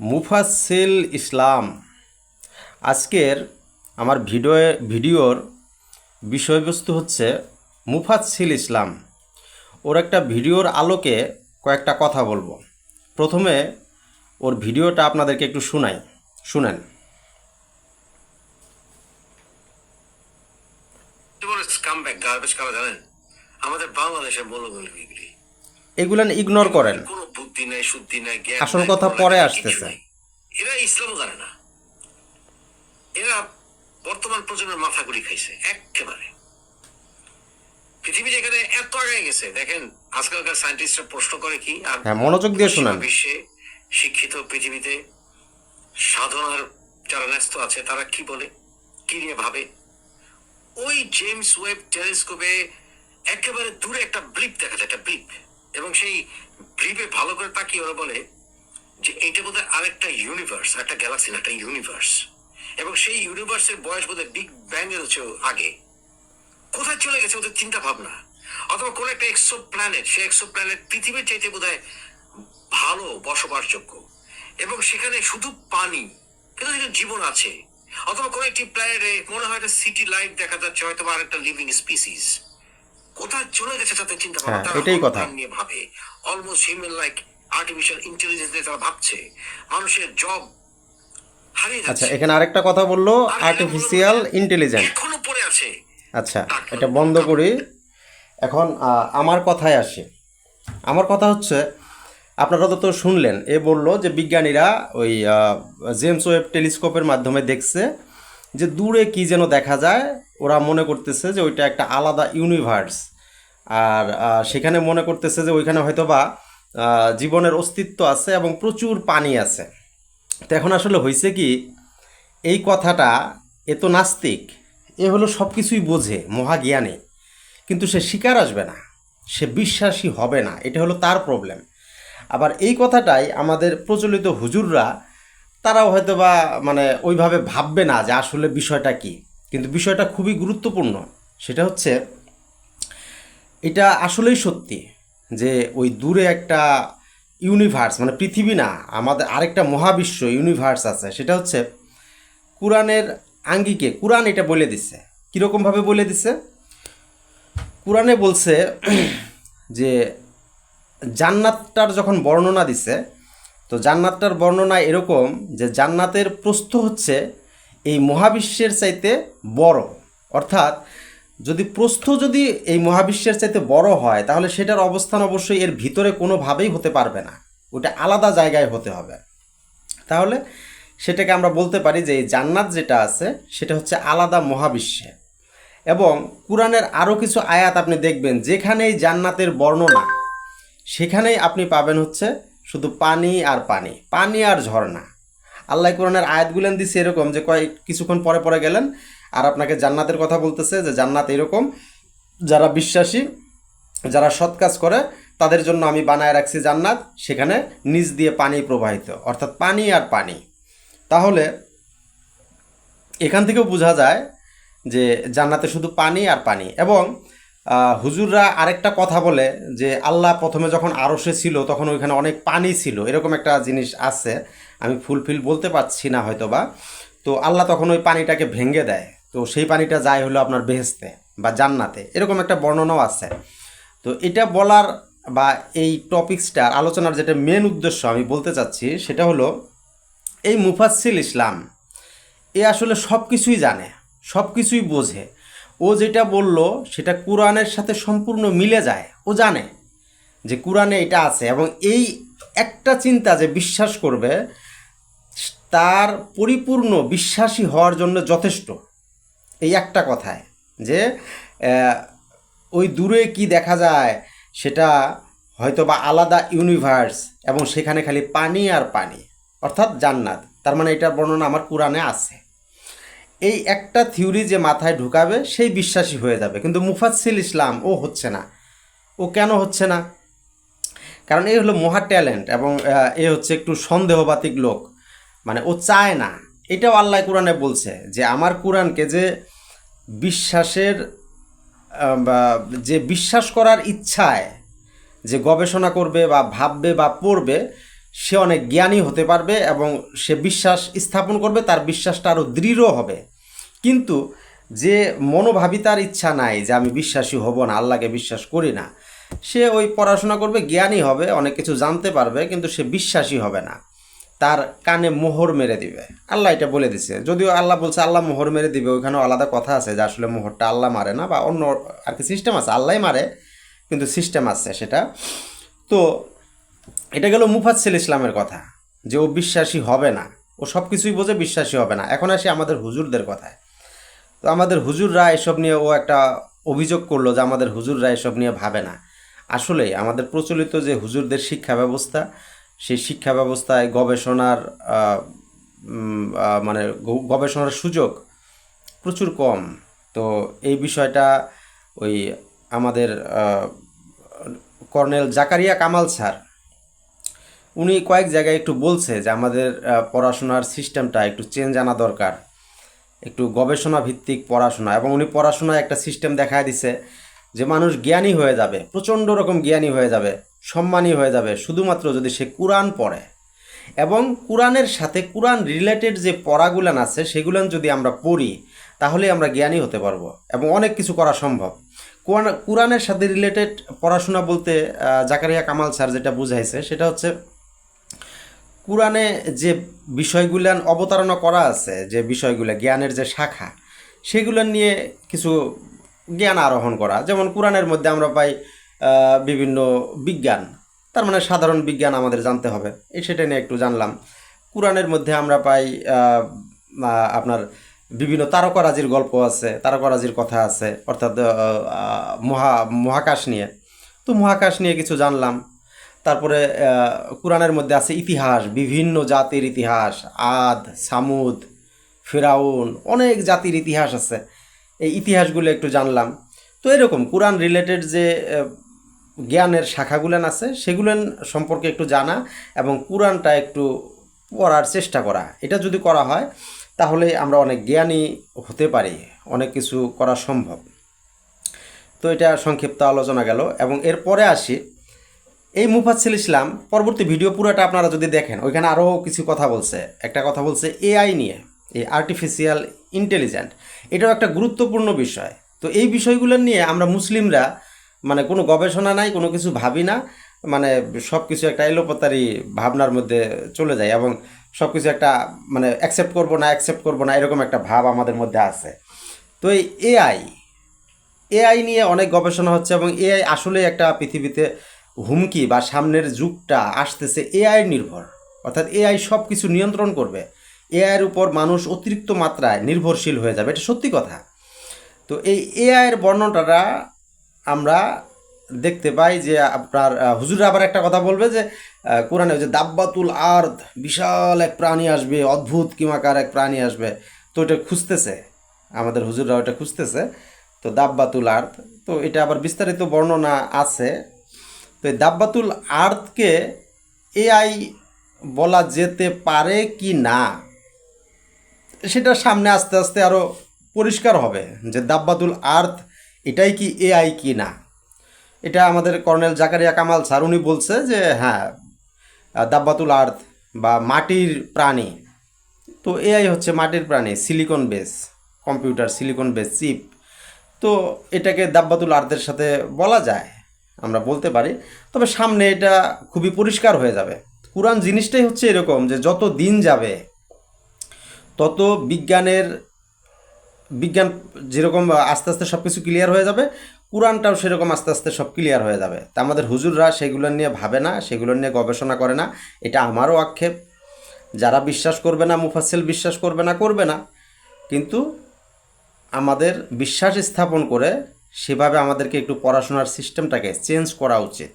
মুফাসিল ইসলাম। আজকের আমার ভিডিও ভিডিওর বিষয়বস্তু হচ্ছে মুফাসিল ইসলাম। ওর একটা ভিডিওর আলোকে কয়েকটা কথা বলব। প্রথমে ওর ভিডিওটা আপনাদেরকে একটু শোনাই, শুনেন। আমাদের বাংলাদেশের মৌলগুলি এগুলি এগুলান ইগনোর করেন আসল কথা পরে আসতেছে। এরা ইসলাম জানে না। এরা বর্তমান প্রজন্মের মাথাগুলি খাইছে একেবারে। পৃথিবী যেখানে এত আগে গেছে দেখেন আজকালকার সায়েন্টিস্টরা প্রশ্ন করে কি আর হ্যাঁ মনোযোগ দিয়ে শুনেন। বিশ্বে শিক্ষিত পৃথিবীতে সাধনার যারা ন্যস্ত আছে তারা কি বলে কি নিয়ে ভাবে? ওই জেমস ওয়েব টেলিস্কোপে একেবারে দূরে একটা ব্লিপ দেখা যায় একটা ব্লিপ। এবং সেই ব্লিপে ভালো করে তাকিয়ে ওরা বলে যে এইটা বোধহয় আরেকটা ইউনিভার্স একটা গ্যালাক্সি না, একটা ইউনিভার্স এবং সেই ইউনিভার্সের বয়স বোধহয় বিগ ব্যাং এর আগে। কোথায় চলে গেছে ওদের চিন্তা ভাবনা? অথবা কোন একটা এক্সো প্ল্যানেট সে এক্সো প্ল্যানেট পৃথিবীর চাইতে বোধহয় ভালো, বসবাসযোগ্য। এবং সেখানে শুধু পানি, কিন্তু সেখানে জীবন আছে। অথবা কোন একটি প্ল্যানেটে মনে হয় একটা সিটি লাইফ দেখা যাচ্ছে হয়তো বা আরেকটা লিভিং স্পিসিস কোথায় চলে গেছে তাদের চিন্তা ভাবনা? হ্যাঁ, এটাই কথা। নিয়ে ভাবে। Almost human like artificial intelligence নিয়ে তারা ভাবছে। মানুষের জব আচ্ছা এখানে আরেকটা কথা বলল আর্টিফিশিয়াল ইন্টেলিজেন্ট এখনও পড়ে আছে। আচ্ছা এটা বন্ধ করি। এখন আমার কথায় আসি। আমার কথা হচ্ছে আপনারা তো তো শুনলেন এ বলল যে বিজ্ঞানীরা ওই জেমস ওয়েব টেলিস্কোপের মাধ্যমে দেখছে যে দূরে কি যেন দেখা যায় ওরা মনে করতেছে যে ওইটা একটা আলাদা ইউনিভার্স আর সেখানে মনে করতেছে যে ওইখানে হয়তো বা জীবনের অস্তিত্ব আছে এবং প্রচুর পানি আছে। তো এখন আসলে হয়েছে কি, এই কথাটা এ তো নাস্তিক, এ হলো সব কিছুই বোঝে, মহাজ্ঞানী। কিন্তু সে শিকার আসবে না, সে বিশ্বাসী হবে না, এটা হলো তার প্রবলেম আবার এই কথাটাই আমাদের প্রচলিত হুজুররা, তারাও হয়তো বা মানে ওইভাবে ভাববে না যে আসলে বিষয়টা কি। কিন্তু বিষয়টা খুবই গুরুত্বপূর্ণ। সেটা হচ্ছে, এটা আসলেই সত্যি যে ওই দূরে একটা ইউনিভার্স মানে পৃথিবী না, আমাদের আরেকটা মহাবিশ্ব ইউনিভার্স আছে। সেটা হচ্ছে, কোরআনের আঙ্গিকে, কোরআন এটা বলে দিছে। কীরকমভাবে বলে দিছে? কোরআনে বলছে যে, জান্নাতটার যখন বর্ণনা দিছে, তো জান্নাতটার বর্ণনা এরকম যে, জান্নাতের প্রস্থ হচ্ছে এই মহাবিশ্বের চাইতে বড়। অর্থাৎ যদি প্রস্থ যদি এই মহাবিশ্বের চাইতে বড় হয়, তাহলে সেটার অবস্থান অবশ্যই এর ভিতরে কোনোভাবেই হতে পারবে না। ওটা আলাদা জায়গায় হতে হবে। তাহলে সেটাকে আমরা বলতে পারি যে এই জান্নাত যেটা আছে, সেটা হচ্ছে আলাদা মহাবিশ্বে। এবং কোরআনের আরও কিছু আয়াত আপনি দেখবেন, যেখানেই জান্নাতের বর্ণনা, সেখানেই আপনি পাবেন হচ্ছে শুধু পানি আর পানি পানি আর ঝর্ণা। আল্লাহ কোরআনের আয়াতগুলেন দিচ্ছে এরকম যে কয়েক কিছুক্ষণ পরে পরে গেলেন আর আপনাকে জান্নাতের কথা বলতেছে যে জান্নাত এরকম। যারা বিশ্বাসী, যারা সৎ কাজ করে, তাদের জন্য আমি বানায় রাখছি জান্নাত, সেখানে নিচ দিয়ে পানি প্রবাহিত, অর্থাৎ পানি আর পানি। তাহলে এখান থেকেও বোঝা যায় যে জান্নাতে শুধু পানি আর পানি। এবং হুজুররা আরেকটা কথা বলে যে আল্লাহ প্রথমে যখন আরশে ছিল, তখন ওইখানে অনেক পানি ছিল, এরকম একটা জিনিস আছে। আমি ফুলফিল বলতে পারছি না হয়তো বা তো আল্লাহ তখন ওই পানিটাকে ভেঙে দেয়। তো সেই পানিটা যায় হলো আপনার বেহেস্তে বা জান্নাতে। এরকম একটা বর্ণনাও আছে। তো এটা বলার বা এই টপিক্সটার আলোচনার যেটা মেন উদ্দেশ্য আমি বলতে চাচ্ছি, সেটা হলো এই মুফাসিল ইসলাম, এ আসলে সব কিছুই জানে সব কিছুই বোঝে। ও যেটা বলল, সেটা কোরআনের সাথে সম্পূর্ণ মিলে যায়। ও জানে যে কোরআনে এটা আছে এবং এই একটা চিন্তা যে বিশ্বাস করবে, তার পরিপূর্ণ বিশ্বাসী হওয়ার জন্য যথেষ্ট। এই একটা কথায় যে ওই দূরে কি দেখা যায়, সেটা হয়তো বা আলাদা ইউনিভার্স এবং সেখানে খালি পানি আর পানি, অর্থাৎ জান্নাত। তার মানে এটার বর্ণনা আমার কোরআনে আছে। এই একটা থিওরি যে মাথায় ঢুকাবে, সেই বিশ্বাসী হয়ে যাবে। কিন্তু মুফাসিল ইসলাম, ও হচ্ছে না। ও কেন হচ্ছে না? কারণ এই হলো মহা ট্যালেন্ট এবং এ হচ্ছে একটু সন্দেহবাতিক লোক। মানে ও চায় না। এটাও আল্লাহ কোরআনে বলছে যে আমার কোরআনকে যে বিশ্বাসের যে বিশ্বাস করার ইচ্ছায় যে গবেষণা করবে বা ভাববে বা পড়বে, সে অনেক জ্ঞানী হতে পারবে এবং সে বিশ্বাস স্থাপন করবে, তার বিশ্বাসটা আরও দৃঢ় হবে। কিন্তু যে মনোভাবিতার ইচ্ছা নাই যে আমি বিশ্বাসী হব না, আল্লাহকে বিশ্বাস করি না সে ওই পড়াশোনা করবে, জ্ঞানী হবে, অনেক কিছু জানতে পারবে, কিন্তু সে বিশ্বাসী হবে না। তার কানে মোহর মেরে দিবে। আল্লাহ এটা বলে দিছে। যদিও আল্লাহ বলছে, আল্লাহ মোহর মেরে দিবে। ওইখানেও আলাদা কথা আছে যে আসলে মোহরটা আল্লাহ মারে না, বা অন্য আর কি সিস্টেম আছে। আল্লাহ মারে, কিন্তু সিস্টেম আছে সেটা। তো এটা গেল মুফাচ্ছিল ইসলামের কথা, যে ও বিশ্বাসী হবে না। ও সব কিছুই বোঝে, বিশ্বাসী হবে না। এখন আসি আমাদের হুজুরদের কথায়। তো আমাদের হুজুররা এসব নিয়ে ও একটা অভিযোগ করল যে আমাদের হুজুররা এসব নিয়ে ভাবে না। আসলেই আমাদের প্রচলিত যে হুজুরদের শিক্ষা ব্যবস্থা, সেই শিক্ষা ব্যবস্থায় গবেষণার মানে গবেষণার সুযোগ প্রচুর কম। তো এই বিষয়টা ওই আমাদের কর্নেল জাকারিয়া কামাল স্যার, উনি কয়েক জায়গায় একটু বলছে যে আমাদের পড়াশোনার সিস্টেমটা একটু চেঞ্জ আনা দরকার। একটু গবেষণা ভিত্তিক পড়াশোনা এবং উনি পড়াশোনায় একটা সিস্টেম দেখায় দিছে যে মানুষ জ্ঞানী হয়ে যাবে, প্রচণ্ড রকম জ্ঞানী হয়ে যাবে, সম্মানী হয়ে যাবে, শুধুমাত্র যদি সে কোরআন পড়ে। এবং কোরআনের সাথে কোরআন রিলেটেড যে পড়াগুলান আছে, সেগুলান যদি আমরা পড়ি, তাহলে আমরা জ্ঞানী হতে পারব এবং অনেক কিছু করা সম্ভব। কোরআন কোরআনের সাথে রিলেটেড পড়াশোনা বলতে জাকারিয়া কামাল স্যার যেটা বুঝাইছে, সেটা হচ্ছে কোরআনে যে বিষয়গুলান অবতারণা করা আছে, যে বিষয়গুলো জ্ঞানের যে শাখা সেগুলো নিয়ে কিছু জ্ঞান আরোহণ করা। যেমন কোরআনের মধ্যে আমরা পাই বিভিন্ন বিজ্ঞান। তার মানে সাধারণ বিজ্ঞান আমাদের জানতে হবে। এই সেটা নিয়ে একটু জানলাম। কোরআনের মধ্যে আমরা পাই আপনার বিভিন্ন তারকারাজির গল্প আছে, তারকারাজির কথা আছে, অর্থাৎ মহা, মহাকাশ নিয়ে। তো মহাকাশ নিয়ে কিছু জানলাম। তারপরে কোরআনের মধ্যে আছে ইতিহাস, বিভিন্ন জাতির ইতিহাস, আদ, সামুদ, ফেরাউন, অনেক জাতির ইতিহাস আছে। এই ইতিহাসগুলো একটু জানলাম। তো এরকম কোরআন রিলেটেড যে জ্ঞানের শাখাগুলান আছে, সেগুলান সম্পর্কে একটু জানা এবং কোরআনটা একটু পড়ার চেষ্টা করা। এটা যদি করা হয়, তাহলে আমরা অনেক জ্ঞানী হতে পারি, অনেক কিছু করা সম্ভব। তো এটা সংক্ষিপ্ত আলোচনা গেল এবং এরপরে আসি। এই মুফাচ্ছিল ইসলাম পরবর্তী ভিডিও পুরোটা আপনারা যদি দেখেন, ওইখানে আরও কিছু কথা বলছে। একটা কথা বলছে এআই নিয়ে। এই আর্টিফিশিয়াল ইন্টেলিজেন্ট এটাও একটা গুরুত্বপূর্ণ বিষয়। তো এই বিষয়গুলো নিয়ে আমরা মুসলিমরা মানে কোনো গবেষণা নাই, কোনো কিছু ভাবি না মানে সব কিছু একটা এলোপাতারি ভাবনার মধ্যে চলে যায় এবং সব কিছু একটা মানে অ্যাকসেপ্ট করব না অ্যাকসেপ্ট করব না, এরকম একটা ভাব আমাদের মধ্যে আছে। তো এই এআই এআই নিয়ে অনেক গবেষণা হচ্ছে এবং এআই আসলে একটা পৃথিবীতে হুমকি বা সামনের যুগটা আসতেছে এআই নির্ভর। অর্থাৎ এআই সব কিছু নিয়ন্ত্রণ করবে। এআইয়ের উপর মানুষ অতিরিক্ত মাত্রায় নির্ভরশীল হয়ে যাবে, এটা সত্যি কথা। তো এই এআইয়ের বর্ণনাটা আমরা দেখতে পাই যে আপনার হুজুর আবার একটা কথা বলবে যে কোরআনে যে দাব্বাতুল আর্থ বিশাল এক প্রাণী আসবে, অদ্ভুত কিমাকার এক প্রাণী আসবে। তো এটা খুঁজতেছে, আমাদের হুজুররা ওটা খুঁজতেছে, তো দাব্বাতুল আর্থ তো এটা আবার বিস্তারিত বর্ণনা আছে। তো এই দাব্বাতুল আর্থকে এআই বলা যেতে পারে কি না? সেটা সামনে আস্তে আস্তে আরও পরিষ্কার হবে যে দাব্বাতুল আর্থ, এটাই কি এআই কি না? এটা আমাদের কর্নেল জাকারিয়া কামাল স্যার, উনি বলছে যে হ্যাঁ দাব্বাতুল আর্থ বা মাটির প্রাণী। তো এআই হচ্ছে মাটির প্রাণী silicon base computer silicon base chip তো এটাকে দাব্বাতুল আর্থের সাথে বলা যায়, আমরা বলতে পারি। তবে সামনে এটা খুবই পরিষ্কার হয়ে যাবে। কোরআন জিনিসটাই হচ্ছে এরকম যে যত দিন যাবে তত বিজ্ঞানের, বিজ্ঞান যেরকম আস্তে আস্তে সব কিছু ক্লিয়ার হয়ে যাবে, কোরআনটাও সেরকম আস্তে আস্তে সব ক্লিয়ার হয়ে যাবে। তা আমাদের হুজুররা সেগুলো নিয়ে ভাবে না, সেগুলো নিয়ে গবেষণা করে না, এটা আমারও আক্ষেপ। যারা বিশ্বাস করবে না মুফাসিল বিশ্বাস করবে না করবে না। কিন্তু আমাদের বিশ্বাস স্থাপন করে সেভাবে আমাদেরকে একটু পড়াশোনার সিস্টেমটাকে চেঞ্জ করা উচিত।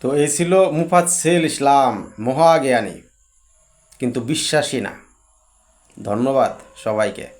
তো এই ছিল মুফাসিল ইসলাম, মহাজ্ঞানী। কিন্তু বিশ্বাসী না। ধন্যবাদ সবাইকে।